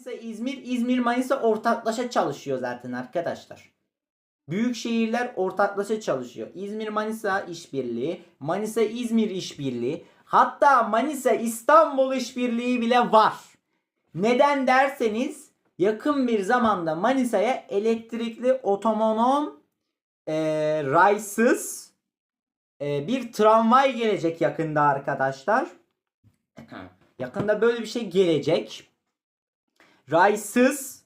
Manisa İzmir, İzmir Manisa ortaklaşa çalışıyor zaten arkadaşlar. Büyük şehirler ortaklaşa çalışıyor. İzmir Manisa işbirliği, Manisa İzmir işbirliği, hatta Manisa İstanbul işbirliği bile var. Neden derseniz yakın bir zamanda Manisa'ya elektrikli otomonom e, raysız e, bir tramvay gelecek yakında arkadaşlar. Yakında böyle bir şey gelecek. Raysız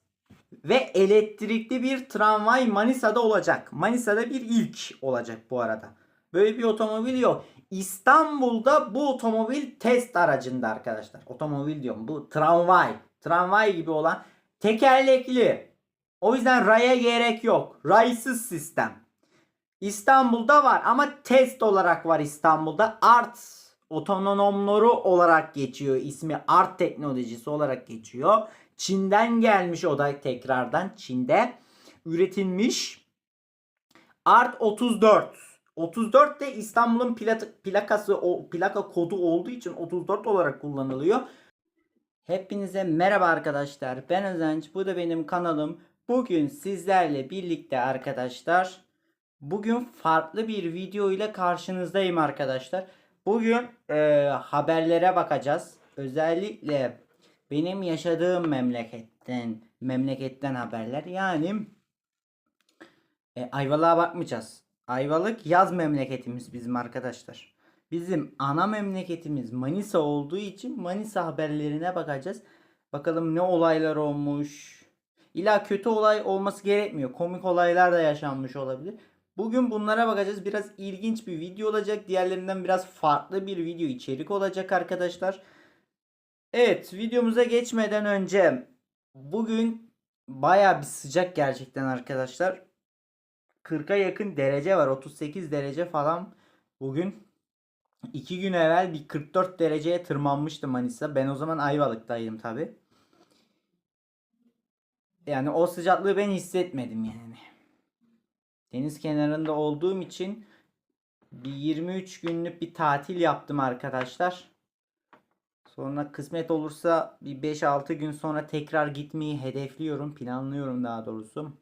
ve elektrikli bir tramvay Manisa'da olacak. Manisa'da bir ilk olacak bu arada. Böyle bir otomobil yok. İstanbul'da bu otomobil test aracında arkadaşlar. Otomobil diyorum bu tramvay. Tramvay gibi olan tekerlekli. O yüzden raya gerek yok. Raysız sistem. İstanbul'da var ama test olarak var İstanbul'da. Art otonomları olarak geçiyor. İsmi Art teknolojisi olarak geçiyor. Çin'den gelmiş o da tekrardan Çin'de üretilmiş. Art 34. 34 de İstanbul'un pla- plakası o plaka kodu olduğu için 34 olarak kullanılıyor. Hepinize merhaba arkadaşlar. Ben Özenç. Bu da benim kanalım. Bugün sizlerle birlikte arkadaşlar bugün farklı bir video ile karşınızdayım arkadaşlar. Bugün e, haberlere bakacağız. Özellikle benim yaşadığım memleketten memleketten haberler. Yani e, Ayvalık'a bakmayacağız. Ayvalık yaz memleketimiz bizim arkadaşlar. Bizim ana memleketimiz Manisa olduğu için Manisa haberlerine bakacağız. Bakalım ne olaylar olmuş. İlla kötü olay olması gerekmiyor. Komik olaylar da yaşanmış olabilir. Bugün bunlara bakacağız. Biraz ilginç bir video olacak. Diğerlerinden biraz farklı bir video içerik olacak arkadaşlar. Evet videomuza geçmeden önce bugün baya bir sıcak gerçekten arkadaşlar. 40'a yakın derece var. 38 derece falan bugün. 2 gün evvel bir 44 dereceye tırmanmıştı Manisa. Ben o zaman Ayvalık'taydım tabi. Yani o sıcaklığı ben hissetmedim yani. Deniz kenarında olduğum için bir 23 günlük bir tatil yaptım arkadaşlar. Sonra kısmet olursa bir 5-6 gün sonra tekrar gitmeyi hedefliyorum. Planlıyorum daha doğrusu.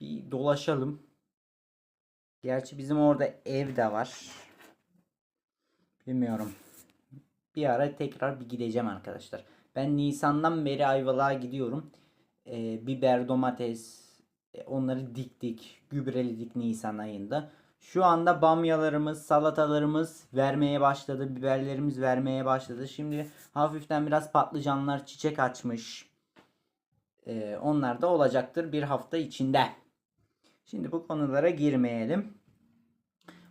Bir dolaşalım. Gerçi bizim orada ev de var. Bilmiyorum. Bir ara tekrar bir gideceğim arkadaşlar. Ben Nisan'dan beri Ayvalık'a gidiyorum. Ee, biber, domates e, onları diktik. Gübreledik Nisan ayında. Şu anda bamyalarımız, salatalarımız vermeye başladı. Biberlerimiz vermeye başladı. Şimdi hafiften biraz patlıcanlar çiçek açmış. Ee, onlar da olacaktır bir hafta içinde. Şimdi bu konulara girmeyelim.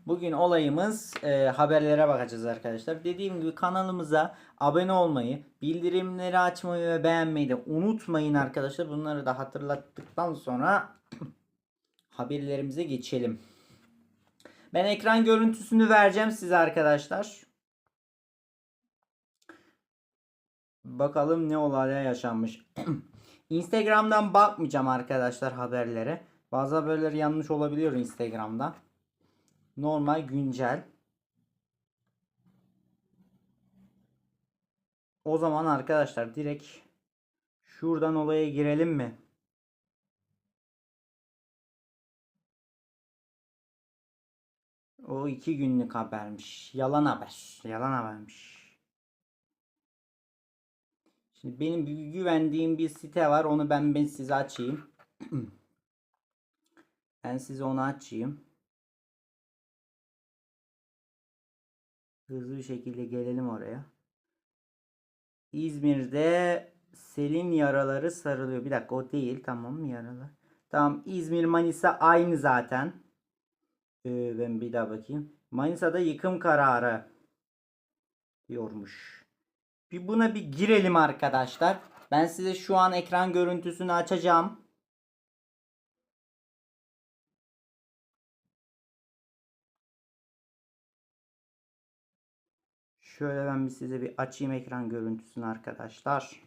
Bugün olayımız e, haberlere bakacağız arkadaşlar. Dediğim gibi kanalımıza abone olmayı, bildirimleri açmayı ve beğenmeyi de unutmayın arkadaşlar. Bunları da hatırlattıktan sonra haberlerimize geçelim. Ben ekran görüntüsünü vereceğim size arkadaşlar. Bakalım ne olaylar yaşanmış. Instagram'dan bakmayacağım arkadaşlar haberlere. Bazı haberler yanlış olabiliyor Instagram'da. Normal güncel. O zaman arkadaşlar direkt şuradan olaya girelim mi? O iki günlük habermiş. Yalan haber. Yalan habermiş. Şimdi benim güvendiğim bir site var. Onu ben ben size açayım. ben size onu açayım. Hızlı bir şekilde gelelim oraya. İzmir'de selin yaraları sarılıyor. Bir dakika o değil. Tamam yaralar. Tamam İzmir Manisa aynı zaten. Ee, ben bir daha bakayım. Manisa'da yıkım kararı diyormuş. Bir buna bir girelim arkadaşlar. Ben size şu an ekran görüntüsünü açacağım. Şöyle ben bir size bir açayım ekran görüntüsünü arkadaşlar.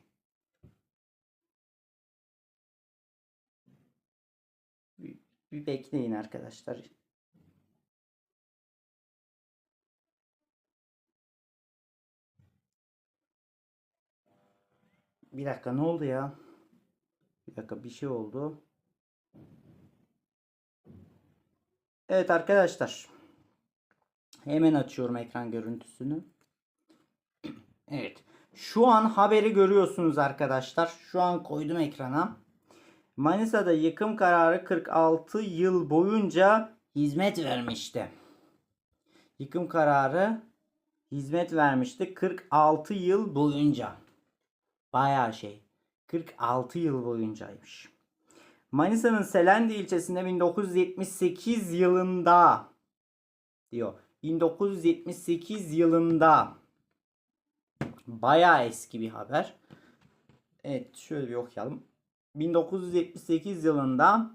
Bir, bir bekleyin arkadaşlar. Bir dakika ne oldu ya? Bir dakika bir şey oldu. Evet arkadaşlar. Hemen açıyorum ekran görüntüsünü. Evet. Şu an haberi görüyorsunuz arkadaşlar. Şu an koydum ekrana. Manisa'da yıkım kararı 46 yıl boyunca hizmet vermişti. Yıkım kararı hizmet vermişti 46 yıl boyunca. Bayağı şey. 46 yıl boyuncaymış. Manisa'nın Selendi ilçesinde 1978 yılında diyor. 1978 yılında bayağı eski bir haber. Evet şöyle bir okuyalım. 1978 yılında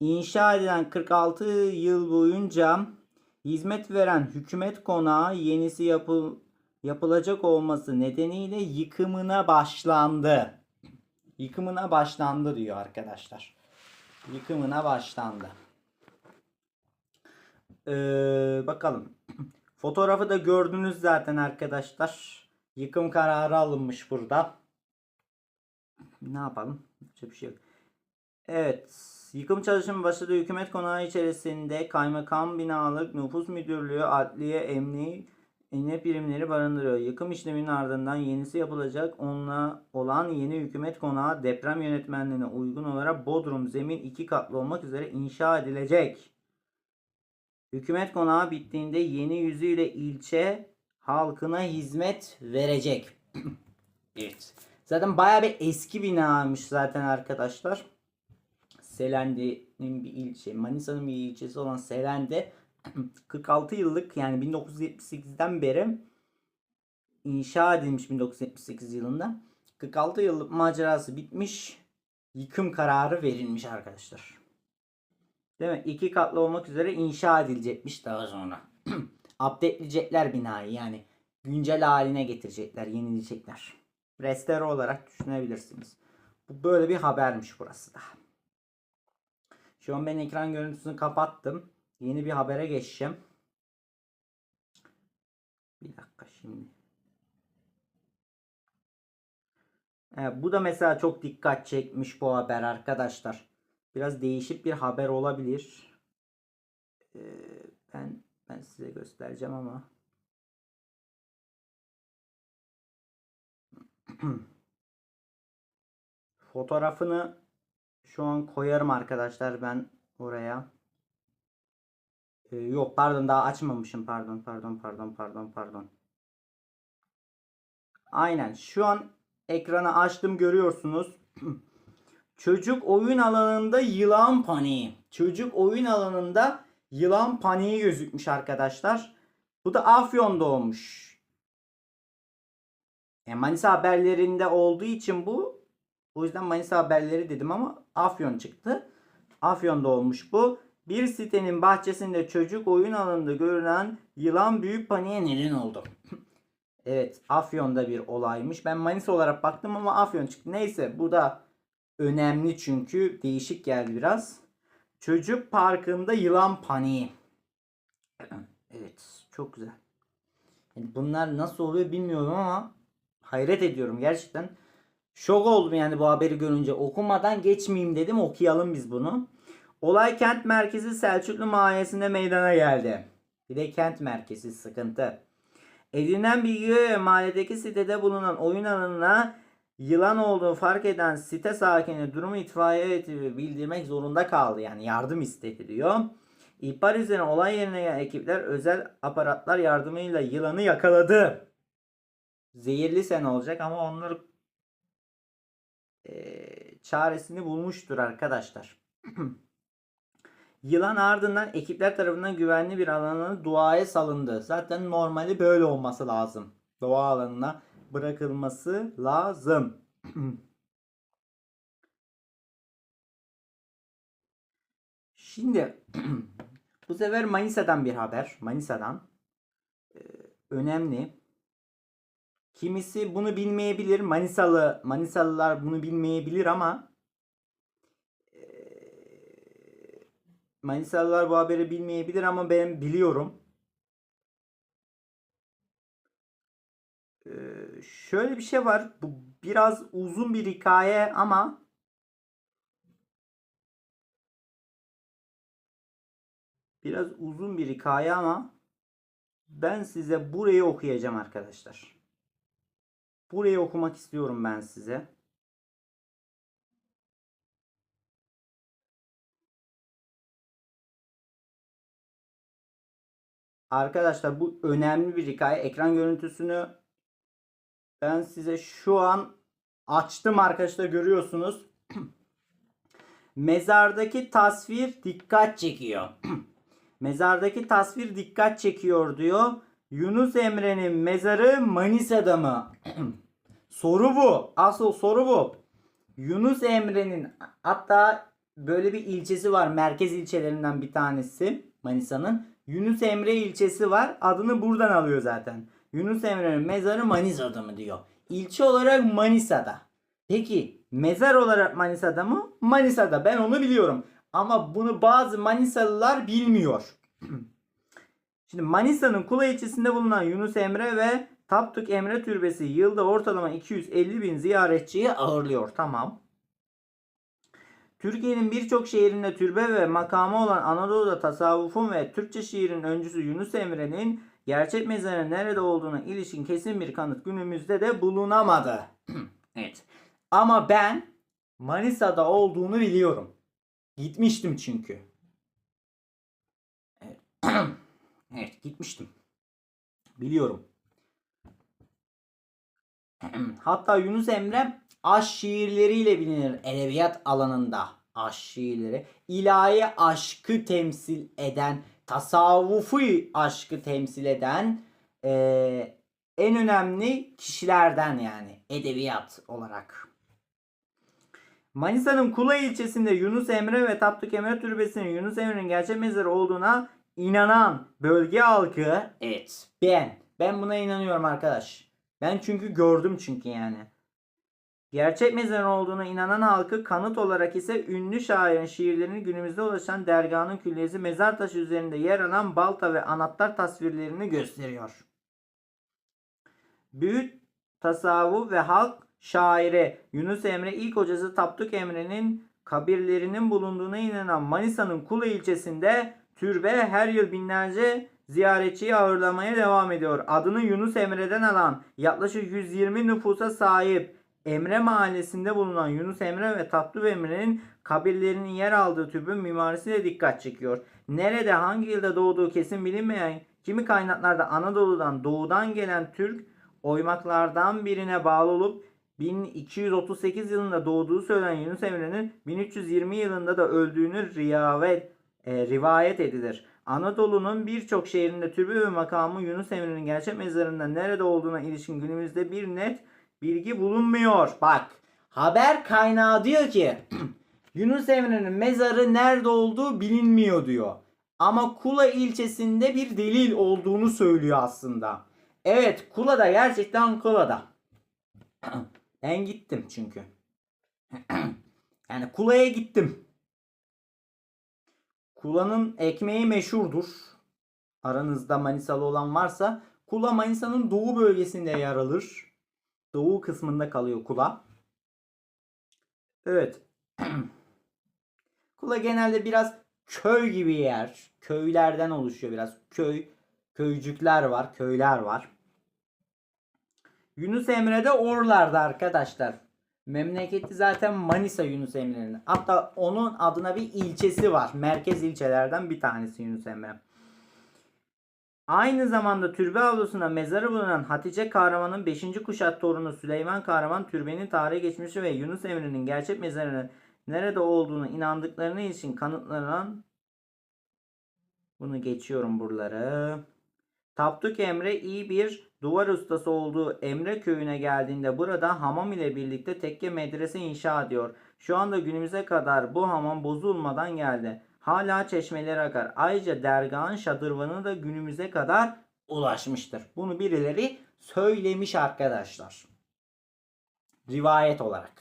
inşa edilen 46 yıl boyunca hizmet veren hükümet konağı yenisi yapıl yapılacak olması nedeniyle yıkımına başlandı. Yıkımına başlandı diyor arkadaşlar. Yıkımına başlandı. Ee, bakalım. Fotoğrafı da gördünüz zaten arkadaşlar. Yıkım kararı alınmış burada. Ne yapalım? Hiçbir şey yok. Evet. Yıkım çalışımı başladı. Hükümet konağı içerisinde kaymakam binalık nüfus müdürlüğü, adliye, emniyet emniyet birimleri barındırıyor. Yıkım işleminin ardından yenisi yapılacak onunla olan yeni hükümet konağı deprem yönetmenliğine uygun olarak Bodrum zemin iki katlı olmak üzere inşa edilecek. Hükümet konağı bittiğinde yeni yüzüyle ilçe halkına hizmet verecek. evet. Zaten bayağı bir eski binaymış zaten arkadaşlar. Selendi'nin bir ilçe, Manisa'nın bir ilçesi olan Selendi 46 yıllık yani 1978'den beri inşa edilmiş 1978 yılında. 46 yıllık macerası bitmiş. Yıkım kararı verilmiş arkadaşlar. Değil mi? İki katlı olmak üzere inşa edilecekmiş daha sonra. Update'leyecekler binayı yani güncel haline getirecekler, yenileyecekler. Restore olarak düşünebilirsiniz. Bu böyle bir habermiş burası da. Şu an ben ekran görüntüsünü kapattım. Yeni bir habere geçeceğim. Bir dakika şimdi. Evet, bu da mesela çok dikkat çekmiş bu haber arkadaşlar. Biraz değişik bir haber olabilir. Ee, ben ben size göstereceğim ama. Fotoğrafını şu an koyarım arkadaşlar ben oraya. Ee, yok pardon daha açmamışım. Pardon pardon pardon pardon pardon. Aynen şu an ekranı açtım görüyorsunuz. Çocuk oyun alanında yılan paniği. Çocuk oyun alanında yılan paniği gözükmüş arkadaşlar. Bu da Afyon'da olmuş. E, Manisa haberlerinde olduğu için bu. O yüzden Manisa haberleri dedim ama Afyon çıktı. Afyon'da olmuş bu. Bir sitenin bahçesinde çocuk oyun alanında görülen yılan büyük paniğe neden oldu. evet Afyon'da bir olaymış. Ben Manisa olarak baktım ama Afyon çıktı. Neyse bu da önemli çünkü değişik geldi biraz. Çocuk parkında yılan paniği. Evet çok güzel. Yani bunlar nasıl oluyor bilmiyorum ama hayret ediyorum gerçekten. Şok oldum yani bu haberi görünce. Okumadan geçmeyeyim dedim okuyalım biz bunu. Olay kent merkezi Selçuklu mahallesinde meydana geldi. Bir de kent merkezi sıkıntı. Edinilen bilgiye mahalledeki sitede bulunan oyun alanına yılan olduğunu fark eden site sakini durumu itfaiye bildirmek zorunda kaldı. Yani yardım istedi diyor. İhbar üzerine olay yerine gelen ekipler özel aparatlar yardımıyla yılanı yakaladı. Zehirli sen olacak ama onlar e, çaresini bulmuştur arkadaşlar. Yılan ardından ekipler tarafından güvenli bir alana duaya salındı. Zaten normali böyle olması lazım. Doğa alanına bırakılması lazım. Şimdi bu sefer Manisa'dan bir haber. Manisa'dan. Ee, önemli. Kimisi bunu bilmeyebilir. Manisalı Manisalılar bunu bilmeyebilir ama e, Manisalılar bu haberi bilmeyebilir ama ben biliyorum. Ee, şöyle bir şey var. Bu biraz uzun bir hikaye ama biraz uzun bir hikaye ama ben size burayı okuyacağım arkadaşlar. Burayı okumak istiyorum ben size. Arkadaşlar bu önemli bir hikaye. Ekran görüntüsünü ben size şu an açtım arkadaşlar görüyorsunuz. Mezardaki tasvir dikkat çekiyor. Mezardaki tasvir dikkat çekiyor diyor. Yunus Emre'nin mezarı Manisa'da mı? soru bu. Asıl soru bu. Yunus Emre'nin hatta böyle bir ilçesi var. Merkez ilçelerinden bir tanesi Manisa'nın. Yunus Emre ilçesi var. Adını buradan alıyor zaten. Yunus Emre'nin mezarı Manisa'da mı diyor. İlçe olarak Manisa'da. Peki mezar olarak Manisa'da mı? Manisa'da. Ben onu biliyorum. Ama bunu bazı Manisalılar bilmiyor. Şimdi Manisa'nın Kula ilçesinde bulunan Yunus Emre ve Tapduk Emre Türbesi yılda ortalama 250 bin ziyaretçiyi ağırlıyor. Tamam. Türkiye'nin birçok şehrinde türbe ve makamı olan Anadolu'da tasavvufun ve Türkçe şiirin öncüsü Yunus Emre'nin gerçek mezarının nerede olduğuna ilişkin kesin bir kanıt günümüzde de bulunamadı. evet. Ama ben Manisa'da olduğunu biliyorum. Gitmiştim çünkü. Evet. evet gitmiştim. Biliyorum. Hatta Yunus Emre aşk şiirleriyle bilinir edebiyat alanında. Aşk şiirleri. ilahi aşkı temsil eden, tasavvufu aşkı temsil eden eee, en önemli kişilerden yani edebiyat olarak. Manisa'nın Kula ilçesinde Yunus Emre ve Tapduk Emre Türbesi'nin Yunus Emre'nin gerçek mezarı olduğuna inanan bölge halkı evet ben ben buna inanıyorum arkadaş. Ben çünkü gördüm çünkü yani. Gerçek mezarın olduğuna inanan halkı kanıt olarak ise ünlü şairin şiirlerini günümüzde ulaşan dergahın külliyesi mezar taşı üzerinde yer alan balta ve anahtar tasvirlerini gösteriyor. Büyük tasavvuf ve halk şairi Yunus Emre ilk hocası Tapduk Emre'nin kabirlerinin bulunduğuna inanan Manisa'nın Kula ilçesinde türbe her yıl binlerce ziyaretçiyi ağırlamaya devam ediyor. Adını Yunus Emre'den alan yaklaşık 120 nüfusa sahip Emre mahallesinde bulunan Yunus Emre ve Tapduk Emre'nin kabirlerinin yer aldığı türbe mimarisi de dikkat çekiyor. Nerede hangi yılda doğduğu kesin bilinmeyen kimi kaynaklarda Anadolu'dan doğudan gelen Türk oymaklardan birine bağlı olup 1238 yılında doğduğu söylenen Yunus Emre'nin 1320 yılında da öldüğünü riyavet, e, rivayet edilir. Anadolu'nun birçok şehrinde türbe ve makamı Yunus Emre'nin gerçek mezarında nerede olduğuna ilişkin günümüzde bir net bilgi bulunmuyor. Bak haber kaynağı diyor ki Yunus Emre'nin mezarı nerede olduğu bilinmiyor diyor. Ama Kula ilçesinde bir delil olduğunu söylüyor aslında. Evet Kula'da gerçekten Kula'da. Ben gittim çünkü. yani Kula'ya gittim. Kula'nın ekmeği meşhurdur. Aranızda Manisalı olan varsa Kula Manisa'nın doğu bölgesinde yer alır. Doğu kısmında kalıyor Kula. Evet. Kula genelde biraz köy gibi yer. Köylerden oluşuyor biraz. Köy, köycükler var, köyler var. Yunus Emre de oralarda arkadaşlar. Memleketi zaten Manisa Yunus Emre'nin. Hatta onun adına bir ilçesi var. Merkez ilçelerden bir tanesi Yunus Emre. Aynı zamanda türbe avlusuna mezarı bulunan Hatice Kahraman'ın 5. kuşak torunu Süleyman Kahraman türbenin tarihi geçmişi ve Yunus Emre'nin gerçek mezarının nerede olduğunu inandıklarını için kanıtlanan bunu geçiyorum buraları. Tapduk Emre iyi bir duvar ustası olduğu Emre köyüne geldiğinde burada hamam ile birlikte tekke medrese inşa ediyor. Şu anda günümüze kadar bu hamam bozulmadan geldi. Hala çeşmeleri akar. Ayrıca dergahın şadırvanı da günümüze kadar ulaşmıştır. Bunu birileri söylemiş arkadaşlar. Rivayet olarak.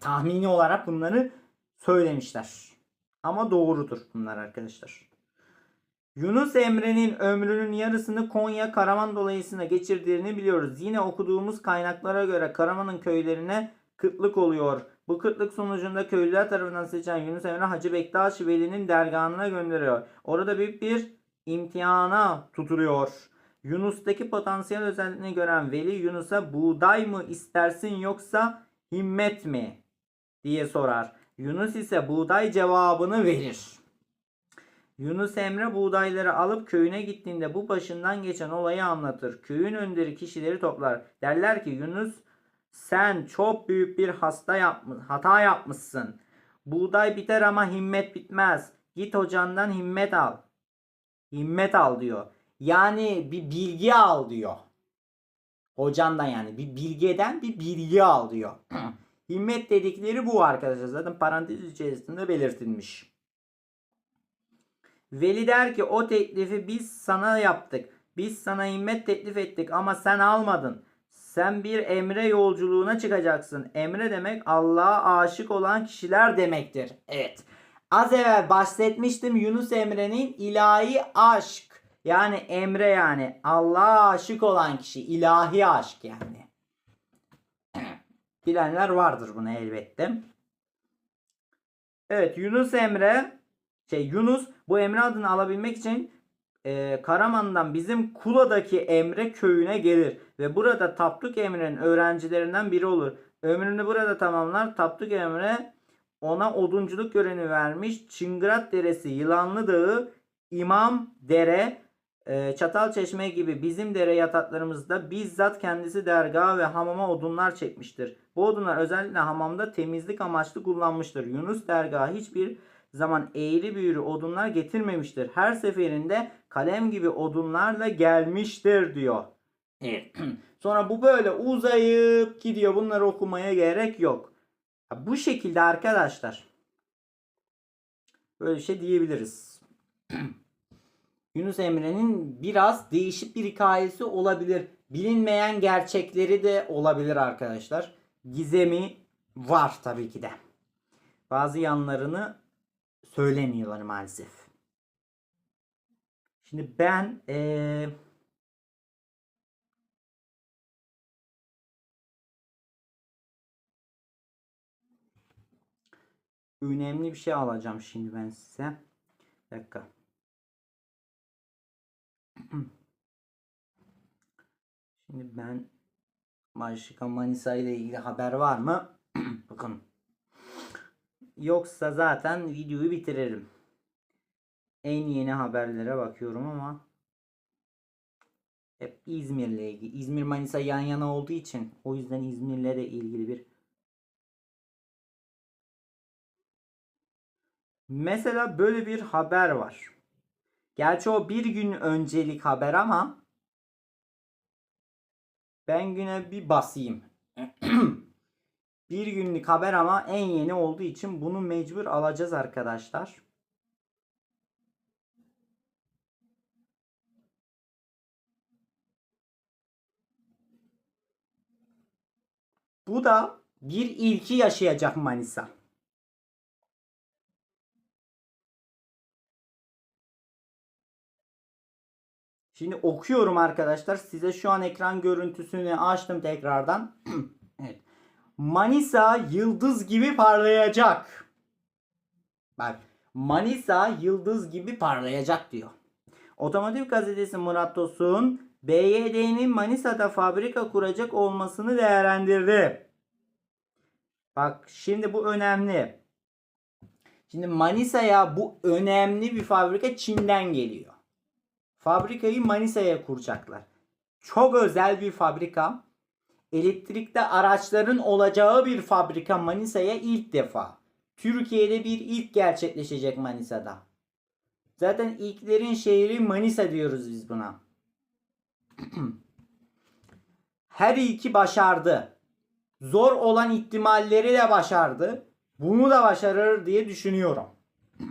Tahmini olarak bunları söylemişler. Ama doğrudur bunlar arkadaşlar. Yunus Emre'nin ömrünün yarısını Konya Karaman dolayısıyla geçirdiğini biliyoruz. Yine okuduğumuz kaynaklara göre Karaman'ın köylerine kıtlık oluyor. Bu kıtlık sonucunda köylüler tarafından seçilen Yunus Emre Hacı Bektaş Veli'nin dergahına gönderiyor. Orada büyük bir imtihana tutuluyor. Yunus'taki potansiyel özelliğini gören Veli Yunus'a buğday mı istersin yoksa himmet mi diye sorar. Yunus ise buğday cevabını verir. Yunus Emre buğdayları alıp köyüne gittiğinde bu başından geçen olayı anlatır. Köyün önderi kişileri toplar. Derler ki Yunus sen çok büyük bir hasta yapmış, hata yapmışsın. Buğday biter ama himmet bitmez. Git hocandan himmet al. Himmet al diyor. Yani bir bilgi al diyor. Hocandan yani bir bilgeden bir bilgi al diyor. himmet dedikleri bu arkadaşlar. Zaten parantez içerisinde belirtilmiş. Veli der ki o teklifi biz sana yaptık. Biz sana himmet teklif ettik ama sen almadın. Sen bir emre yolculuğuna çıkacaksın. Emre demek Allah'a aşık olan kişiler demektir. Evet. Az evvel bahsetmiştim Yunus Emre'nin ilahi aşk. Yani emre yani Allah'a aşık olan kişi. ilahi aşk yani. Bilenler vardır bunu elbette. Evet Yunus Emre şey Yunus bu Emre adını alabilmek için e, Karaman'dan bizim Kula'daki Emre köyüne gelir ve burada Tapduk Emre'nin öğrencilerinden biri olur. Ömrünü burada tamamlar. Tapduk Emre ona odunculuk görevi vermiş. Çıngırat Deresi, Yılanlı Dağı, İmam Dere, e, Çatalçeşme gibi bizim dere yataklarımızda bizzat kendisi dergaha ve hamama odunlar çekmiştir. Bu odunlar özellikle hamamda temizlik amaçlı kullanmıştır. Yunus dergahı hiçbir zaman eğri büğrü odunlar getirmemiştir. Her seferinde kalem gibi odunlarla gelmiştir diyor. Sonra bu böyle uzayıp gidiyor. Bunları okumaya gerek yok. Bu şekilde arkadaşlar. Böyle bir şey diyebiliriz. Yunus Emre'nin biraz değişik bir hikayesi olabilir. Bilinmeyen gerçekleri de olabilir arkadaşlar. Gizemi var tabii ki de. Bazı yanlarını söylemiyorlar maalesef. Şimdi ben ee, önemli bir şey alacağım şimdi ben size. Bir dakika. Şimdi ben Maşika Manisa ile ilgili haber var mı? Bakın. Yoksa zaten videoyu bitiririm. En yeni haberlere bakıyorum ama hep İzmir'le ilgili. İzmir Manisa yan yana olduğu için o yüzden İzmir'le de ilgili bir Mesela böyle bir haber var. Gerçi o bir gün öncelik haber ama ben güne bir basayım. bir günlük haber ama en yeni olduğu için bunu mecbur alacağız arkadaşlar. Bu da bir ilki yaşayacak Manisa. Şimdi okuyorum arkadaşlar. Size şu an ekran görüntüsünü açtım tekrardan. evet. Manisa yıldız gibi parlayacak. Bak Manisa yıldız gibi parlayacak diyor. Otomotiv gazetesi Murat Tosun BYD'nin Manisa'da fabrika kuracak olmasını değerlendirdi. Bak şimdi bu önemli. Şimdi Manisa'ya bu önemli bir fabrika Çin'den geliyor. Fabrikayı Manisa'ya kuracaklar. Çok özel bir fabrika. Elektrikli araçların olacağı bir fabrika Manisa'ya ilk defa. Türkiye'de bir ilk gerçekleşecek Manisa'da. Zaten ilklerin şehri Manisa diyoruz biz buna. Her iki başardı. Zor olan ihtimalleri de başardı. Bunu da başarır diye düşünüyorum.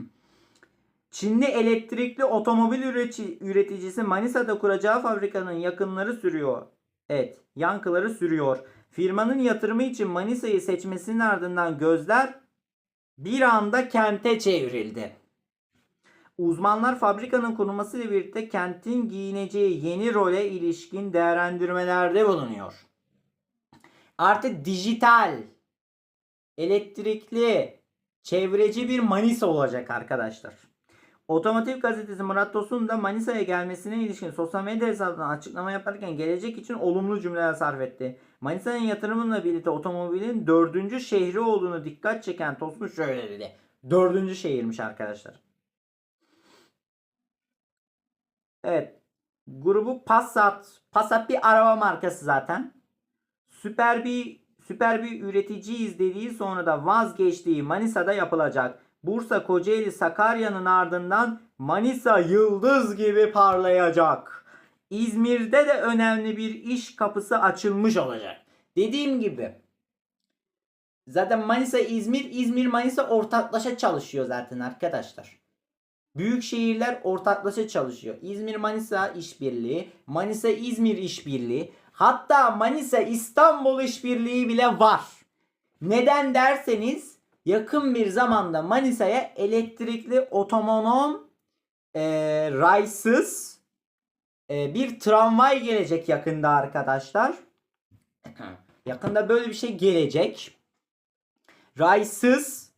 Çinli elektrikli otomobil üreticisi Manisa'da kuracağı fabrikanın yakınları sürüyor. Evet, yankıları sürüyor. Firmanın yatırımı için Manisa'yı seçmesinin ardından gözler bir anda kente çevrildi. Uzmanlar fabrikanın kurulmasıyla birlikte kentin giyineceği yeni role ilişkin değerlendirmelerde bulunuyor. Artık dijital, elektrikli, çevreci bir Manisa olacak arkadaşlar. Otomotiv gazetesi Murat Tosun da Manisa'ya gelmesine ilişkin sosyal medya hesabından açıklama yaparken gelecek için olumlu cümleler sarf etti. Manisa'nın yatırımıyla birlikte otomobilin dördüncü şehri olduğunu dikkat çeken Tosun şöyle dedi. Dördüncü şehirmiş arkadaşlar. Evet. Grubu Passat. Passat bir araba markası zaten. Süper bir süper bir üreticiyiz dediği sonra da vazgeçtiği Manisa'da yapılacak. Bursa, Kocaeli, Sakarya'nın ardından Manisa yıldız gibi parlayacak. İzmir'de de önemli bir iş kapısı açılmış olacak. Dediğim gibi zaten Manisa İzmir, İzmir Manisa ortaklaşa çalışıyor zaten arkadaşlar. Büyük şehirler ortaklaşa çalışıyor. İzmir Manisa işbirliği, Manisa İzmir işbirliği, hatta Manisa İstanbul işbirliği bile var. Neden derseniz yakın bir zamanda Manisa'ya elektrikli otonom e, raysız e, bir tramvay gelecek yakında arkadaşlar. yakında böyle bir şey gelecek. Raysız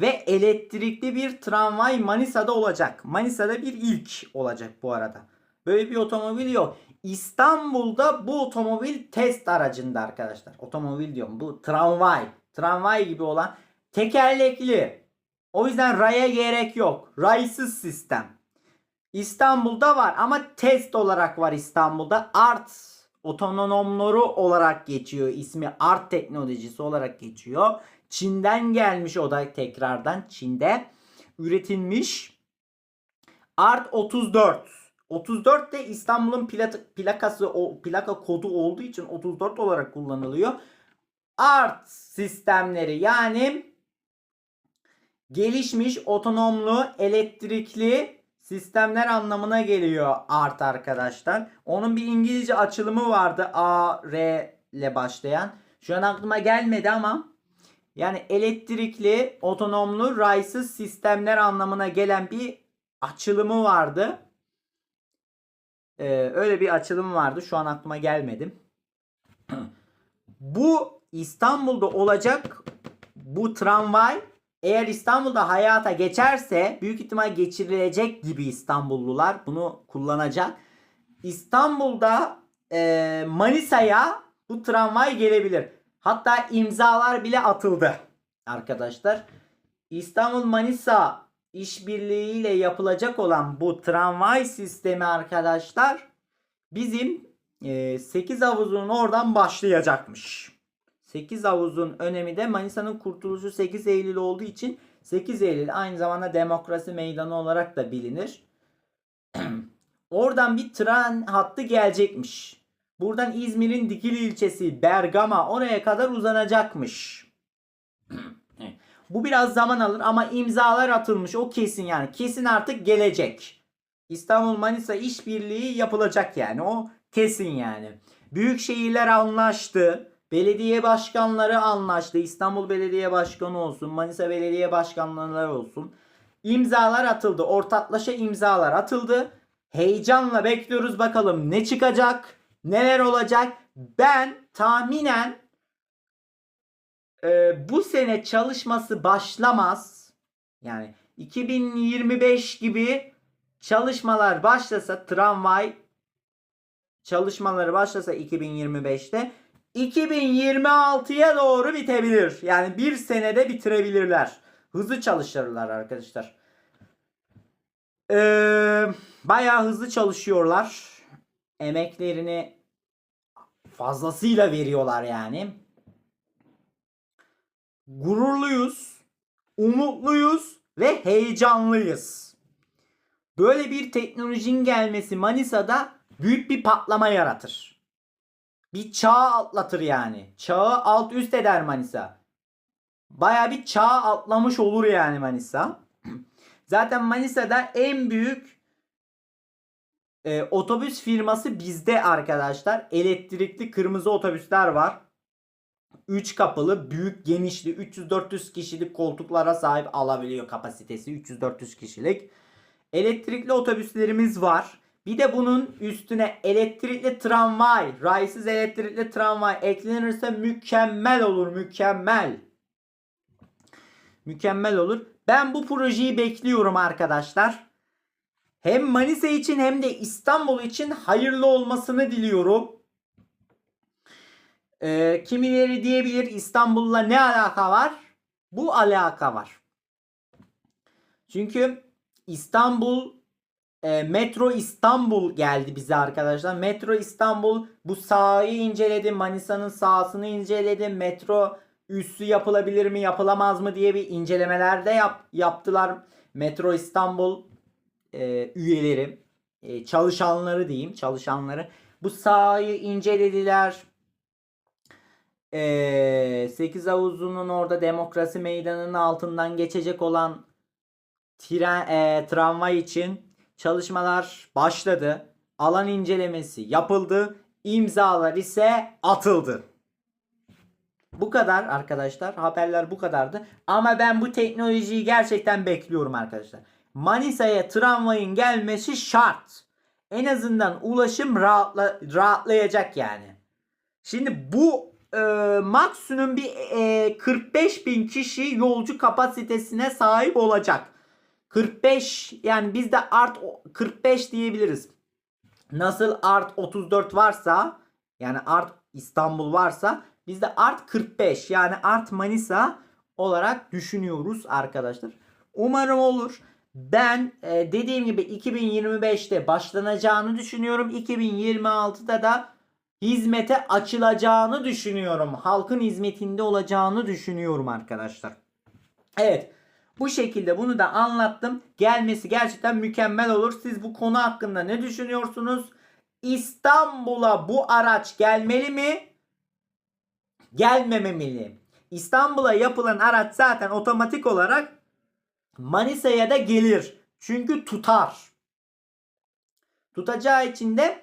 ve elektrikli bir tramvay Manisa'da olacak. Manisa'da bir ilk olacak bu arada. Böyle bir otomobil yok. İstanbul'da bu otomobil test aracında arkadaşlar. Otomobil diyorum. Bu tramvay. Tramvay gibi olan tekerlekli. O yüzden raya gerek yok. Raysız sistem. İstanbul'da var ama test olarak var İstanbul'da. Art otonomları olarak geçiyor. İsmi Art teknolojisi olarak geçiyor. Çin'den gelmiş o da tekrardan Çin'de üretilmiş. Art 34. 34 de İstanbul'un plak- plakası o plaka kodu olduğu için 34 olarak kullanılıyor. Art sistemleri yani gelişmiş otonomlu elektrikli sistemler anlamına geliyor art arkadaşlar. Onun bir İngilizce açılımı vardı A R ile başlayan. Şu an aklıma gelmedi ama yani elektrikli otonomlu raysız sistemler anlamına gelen bir açılımı vardı. Ee, öyle bir açılım vardı. Şu an aklıma gelmedi. bu İstanbul'da olacak bu tramvay eğer İstanbul'da hayata geçerse büyük ihtimal geçirilecek gibi İstanbullular bunu kullanacak. İstanbul'da e, Manisa'ya bu tramvay gelebilir. Hatta imzalar bile atıldı arkadaşlar. İstanbul Manisa işbirliğiyle yapılacak olan bu tramvay sistemi arkadaşlar bizim e, 8 havuzun oradan başlayacakmış. 8 havuzun önemi de Manisa'nın kurtuluşu 8 Eylül olduğu için 8 Eylül aynı zamanda demokrasi meydanı olarak da bilinir. Oradan bir tren hattı gelecekmiş. Buradan İzmir'in Dikili ilçesi Bergama oraya kadar uzanacakmış. Bu biraz zaman alır ama imzalar atılmış o kesin yani. Kesin artık gelecek. İstanbul Manisa işbirliği yapılacak yani. O kesin yani. Büyük şehirler anlaştı. Belediye başkanları anlaştı. İstanbul Belediye Başkanı olsun, Manisa Belediye Başkanları olsun. İmzalar atıldı. Ortaklaşa imzalar atıldı. Heyecanla bekliyoruz bakalım ne çıkacak, neler olacak. Ben tahminen e, bu sene çalışması başlamaz. Yani 2025 gibi çalışmalar başlasa tramvay çalışmaları başlasa 2025'te 2026'ya doğru bitebilir. Yani bir senede bitirebilirler. Hızlı çalışırlar arkadaşlar. Ee, bayağı hızlı çalışıyorlar. Emeklerini fazlasıyla veriyorlar yani. Gururluyuz, umutluyuz ve heyecanlıyız. Böyle bir teknolojinin gelmesi Manisa'da büyük bir patlama yaratır. Bir çağ atlatır yani. Çağı alt üst eder Manisa. Baya bir çağ atlamış olur yani Manisa. Zaten Manisa'da en büyük e, otobüs firması bizde arkadaşlar. Elektrikli kırmızı otobüsler var. 3 kapılı, büyük, genişli, 300-400 kişilik koltuklara sahip alabiliyor kapasitesi. 300-400 kişilik. Elektrikli otobüslerimiz var. Bir de bunun üstüne elektrikli tramvay, raysız elektrikli tramvay eklenirse mükemmel olur, mükemmel. Mükemmel olur. Ben bu projeyi bekliyorum arkadaşlar. Hem Manisa için hem de İstanbul için hayırlı olmasını diliyorum. Ee, kimileri diyebilir İstanbul'la ne alaka var? Bu alaka var. Çünkü İstanbul e, Metro İstanbul geldi bize arkadaşlar. Metro İstanbul bu sahayı inceledi. Manisa'nın sahasını inceledi. Metro üssü yapılabilir mi yapılamaz mı diye bir incelemelerde yap, yaptılar. Metro İstanbul e, üyeleri e, çalışanları diyeyim çalışanları bu sahayı incelediler. E, 8 havuzunun orada demokrasi meydanının altından geçecek olan tren, e, tramvay için çalışmalar başladı. Alan incelemesi yapıldı. İmzalar ise atıldı. Bu kadar arkadaşlar. Haberler bu kadardı. Ama ben bu teknolojiyi gerçekten bekliyorum arkadaşlar. Manisa'ya tramvayın gelmesi şart. En azından ulaşım rahatla, rahatlayacak yani. Şimdi bu e, maksimum bir e, 45 bin kişi yolcu kapasitesine sahip olacak. 45 yani bizde art 45 diyebiliriz. Nasıl art 34 varsa yani art İstanbul varsa bizde art 45 yani art Manisa olarak düşünüyoruz arkadaşlar. Umarım olur. Ben e, dediğim gibi 2025'te başlanacağını düşünüyorum. 2026'da da hizmete açılacağını düşünüyorum. Halkın hizmetinde olacağını düşünüyorum arkadaşlar. Evet. Bu şekilde bunu da anlattım. Gelmesi gerçekten mükemmel olur. Siz bu konu hakkında ne düşünüyorsunuz? İstanbul'a bu araç gelmeli mi? Gelmemeli. İstanbul'a yapılan araç zaten otomatik olarak Manisa'ya da gelir. Çünkü tutar. Tutacağı için de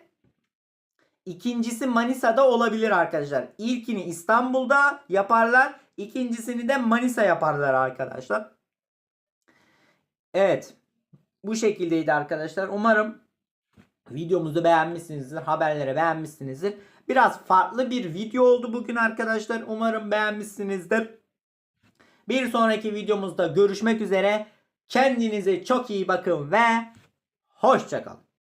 ikincisi Manisa'da olabilir arkadaşlar. İlkini İstanbul'da yaparlar. ikincisini de Manisa yaparlar arkadaşlar. Evet. Bu şekildeydi arkadaşlar. Umarım videomuzu beğenmişsinizdir. Haberleri beğenmişsinizdir. Biraz farklı bir video oldu bugün arkadaşlar. Umarım beğenmişsinizdir. Bir sonraki videomuzda görüşmek üzere. Kendinize çok iyi bakın ve hoşçakalın.